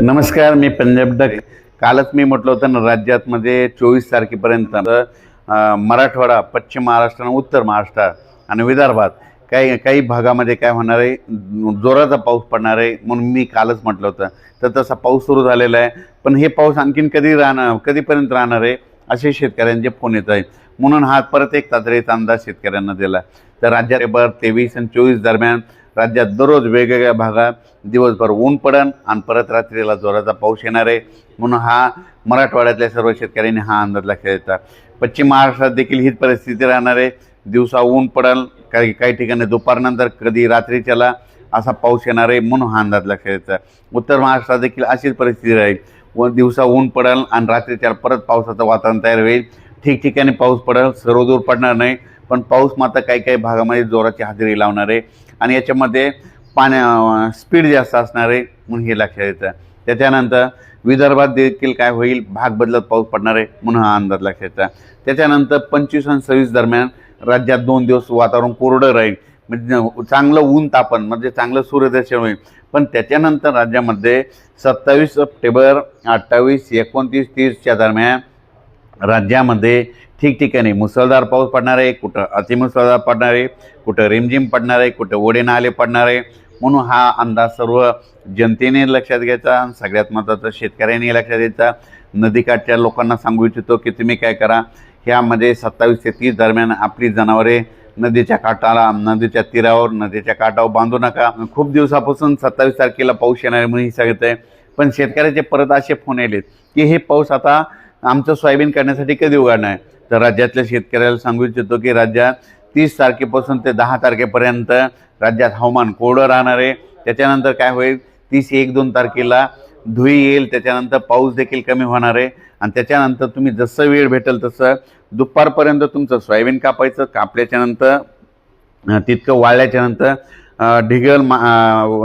नमस्कार मी पंजाब डक. कालच मी म्हटलं होतं ना राज्यातमध्ये चोवीस तारखेपर्यंत मराठवाडा पश्चिम महाराष्ट्र आणि उत्तर महाराष्ट्र आणि विदर्भात काही काही भागामध्ये काय होणार आहे? जोराचा पाऊस पडणार आहे म्हणून मी कालच म्हटलं होतं. तर तसा पाऊस सुरू झालेला आहे. पण हे पाऊस आणखीन कधी राहणार कधीपर्यंत राहणार आहे असे शेतकऱ्यांचे फोन येत आहेत. म्हणून हा परत एक तातडीचा अंदाज शेतकऱ्यांना दिला. तर राज्यात बर तेवीस आणि चोवीस दरम्यान राज्यात दररोज वेगवेगळ्या भागात दिवसभर ऊन पडन आणि परत रात्रीला जोराचा पाऊस येणार आहे. म्हणून हा मराठवाड्यातल्या सर्व शेतकऱ्यांनी हा अंदाज लक्षात येतात पश्चिम महाराष्ट्रात देखील हीच परिस्थिती राहणार आहे. दिवसा ऊन पडल काही काही ठिकाणी दुपारनंतर कधी रात्रीच्याला असा पाऊस येणार आहे म्हणून हा अंदाज लक्षात येतात उत्तर महाराष्ट्रात देखील अशीच परिस्थिती राहील. व दिवसा ऊन पडल आणि रात्रीच्या परत पावसाचं वातावरण तयार होईल. ठिकठिकाणी पाऊस पडेल सर्वदूर पडणार नाही. पण पाऊस मात्र काही काही भागामध्ये जोराची हजेरी लावणार आहे आणि याच्यामध्ये पाण्या स्पीड जास्त असणार आहे म्हणून हे लक्षात येतं. त्याच्यानंतर विदर्भात देखील काय होईल? भाग बदलत पाऊस पडणार आहे म्हणून हा अंदाज लक्षात येतं. त्याच्यानंतर पंचवीस आणि सव्वीस दरम्यान राज्यात दोन दिवस वातावरण कोरडं राहील. म्हणजे चांगलं ऊन तापन म्हणजे चांगलं सूर्यदर्शन होईल. पण त्याच्यानंतर राज्यामध्ये सत्तावीस सप्टेंबर अठ्ठावीस एकोणतीस तीसच्या दरम्यान राज्यामध्ये ठिकठिकाणी मुसळधार पाऊस पडणार आहे कुठं अतिमुसळधार पडणार आहे कुठं रिमझिम पडणार आहे कुठं ओढे नाले पडणार. आहे म्हणून हा अंदाज सर्व जनतेने लक्षात घ्यायचा सगळ्यात महत्त्वाचं शेतकऱ्यांनी लक्षात घ्यायचा. नदीकाठच्या लोकांना सांगू इच्छितो की तुम्ही काय करा ह्यामध्ये सत्तावीस ते तीस दरम्यान आपली जनावरे नदीच्या काठाला नदीच्या तीरावर नदीच्या काठावर बांधू नका. खूप दिवसापासून सत्तावीस तारखेला पाऊस येणार आहे म्हणून हे सांगत आहे पण शेतकऱ्याचे परत असे फोन आलेत की हे पाऊस आता आमचं सोयाबीन करण्यासाठी कधी उघडणार तर राज्यातल्या शेतकऱ्याला सांगू इच्छितो की राज्यात तीस तारखेपासून ते दहा तारखेपर्यंत राज्यात हवामान कोरडं राहणार आहे. त्याच्यानंतर काय होईल? तीस एक दोन तारखेला धुई येईल. त्याच्यानंतर पाऊस देखील कमी होणार आहे. आणि त्याच्यानंतर तुम्ही जसं वेळ भेटेल तसं दुपारपर्यंत तुमचं सोयाबीन कापायचं. कापल्याच्यानंतर तितकं वाळल्याच्यानंतर ढिगल मा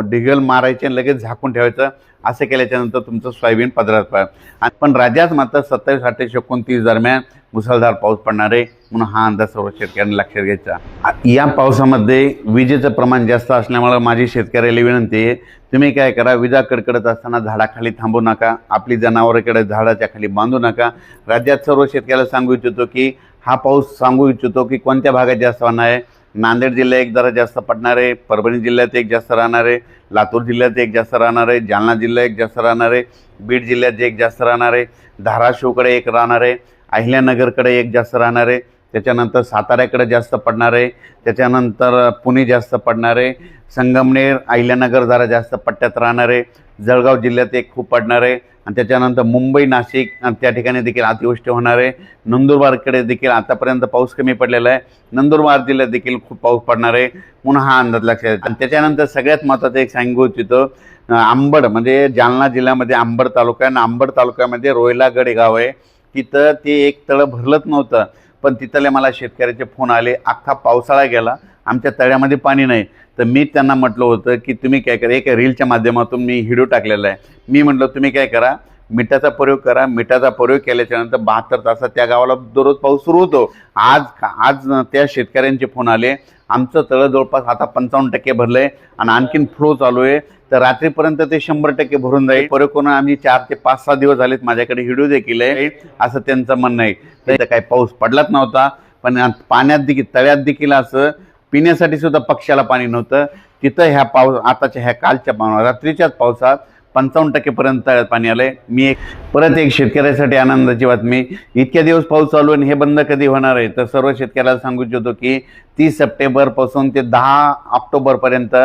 ढिगल मारायचे आणि लगेच झाकून ठेवायचं असं केल्याच्यानंतर तुमचं सोयाबीन पदरात पडेल आणि पण राज्यात मात्र सत्तावीस अठ्ठावीस एकोणतीस दरम्यान मुसळधार पाऊस पडणार आहे म्हणून हा अंदाज सर्व शेतकऱ्यांनी लक्षात घ्यायचा. या पावसामध्ये विजेचं प्रमाण जास्त असल्यामुळं माझी शेतकऱ्याला विनंती आहे तुम्ही काय करा विजा कडकडत असताना झाडाखाली थांबू नका आपली जनावरांकडे झाडाच्या खाली बांधू नका. राज्यात सर्व शेतकऱ्याला सांगू इच्छितो की हा पाऊस सांगू इच्छितो की कोणत्या भागात जास्त होणार आहे नांदेड जिल्हा एक जरा जास्त पडणार आहे परभणी जिल्ह्यात एक जास्त राहणार आहे लातूर जिल्ह्यात एक जास्त राहणार आहे जालना जिल्हा एक जास्त राहणार आहे बीड जिल्ह्यात एक जास्त राहणार आहे धाराशिवकडे एक राहणार आहे अहिल्यानगरकडे एक जास्त राहणार आहे त्याच्यानंतर साताऱ्याकडे जास्त पडणार आहे त्याच्यानंतर पुणे जास्त पडणार आहे संगमनेर अहिल्यानगर जरा जास्त पट्ट्यात राहणार आहे जळगाव जिल्ह्यात एक खूप पडणार आहे. आणि त्याच्यानंतर मुंबई नाशिक आणि त्या ठिकाणी देखील अतिवृष्टी होणार आहे. नंदुरबारकडे देखील आतापर्यंत पाऊस कमी पडलेला आहे. नंदुरबार जिल्ह्यात देखील खूप पाऊस पडणार आहे. म्हणून हा अंदाज लक्षात येतो. आणि त्याच्यानंतर सगळ्यात महत्त्वाचं एक सांगू इच्छितो आंबड म्हणजे जालना जिल्ह्यामध्ये आंबड तालुका आहे. आणि आंबड तालुक्यामध्ये रोयलागड गाव आहे. तिथं ते एक तळं भरलंच नव्हतं. पण तिथले मला शेतकऱ्याचे फोन आले अख्खा पावसाळा गेला आमच्या तळ्यामध्ये पाणी नाही. तर मी त्यांना म्हटलं होतं की तुम्ही काय करा एक रीलच्या माध्यमातून मी व्हिडिओ टाकलेला आहे. मी म्हटलं तुम्ही काय करा मिठाचा प्रयोग करा. मिठाचा प्रयोग केल्याच्यानंतर बहात्तर तासात त्या गावाला दररोज पाऊस सुरू होतो. आज आज त्या शेतकऱ्यांचे फोन आले. आमचं तळं जवळपास आता पंचावन्न टक्के भरलं आहे आणि आणखीन फ्लो चालू आहे. तर रात्रीपर्यंत ते शंभर टक्के भरून जाईल. प्रयोग आम्ही चार ते पाच सहा दिवस झालेत. माझ्याकडे व्हिडिओ देखील आहे. असं त्यांचं म्हणणं आहे. तर काही पाऊस पडलाच नव्हता. पण पाण्यात देखील तळ्यात देखील असं पिण्यासाठी सुद्धा पक्षाला पाणी नव्हतं. तिथं ह्या पाऊस आताच्या ह्या कालच्या पाव रात्रीच्याच पावसात पंचावन्न टक्केपर्यंत तळ्यात पाणी आलंय. मी एक परत एक शेतकऱ्यासाठी आनंदाची बातमी. इतक्या दिवस पाऊस चालू आहे आणि हे बंद कधी होणार आहे? तर सर्व शेतकऱ्याला सांगू इच्छितो की तीस सप्टेंबरपासून ते दहा ऑक्टोबरपर्यंत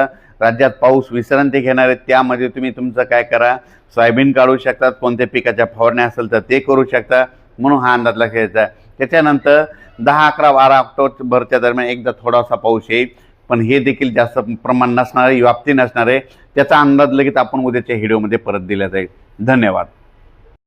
राज्यात पाऊस विश्रांती घेणार आहे. त्यामध्ये तुम्ही तुमचं काय करा? सोयाबीन काढू शकतात कोणत्या पिकाच्या फवारण्या असेल तर ते करू शकता. म्हणून हा अंदाज लक्षात घ्यायचा त्याच्यानंतर दहा अकरा बारा ऑक्टोबरच्या दरम्यान एकदा थोडासा पाऊस येईल. पण हे देखील जास्त प्रमाण नसणार आहे व्याप्ती नसणार आहे त्याचा अंदाज लगेच आपण उद्याच्या व्हिडिओमध्ये परत दिला जाईल. धन्यवाद.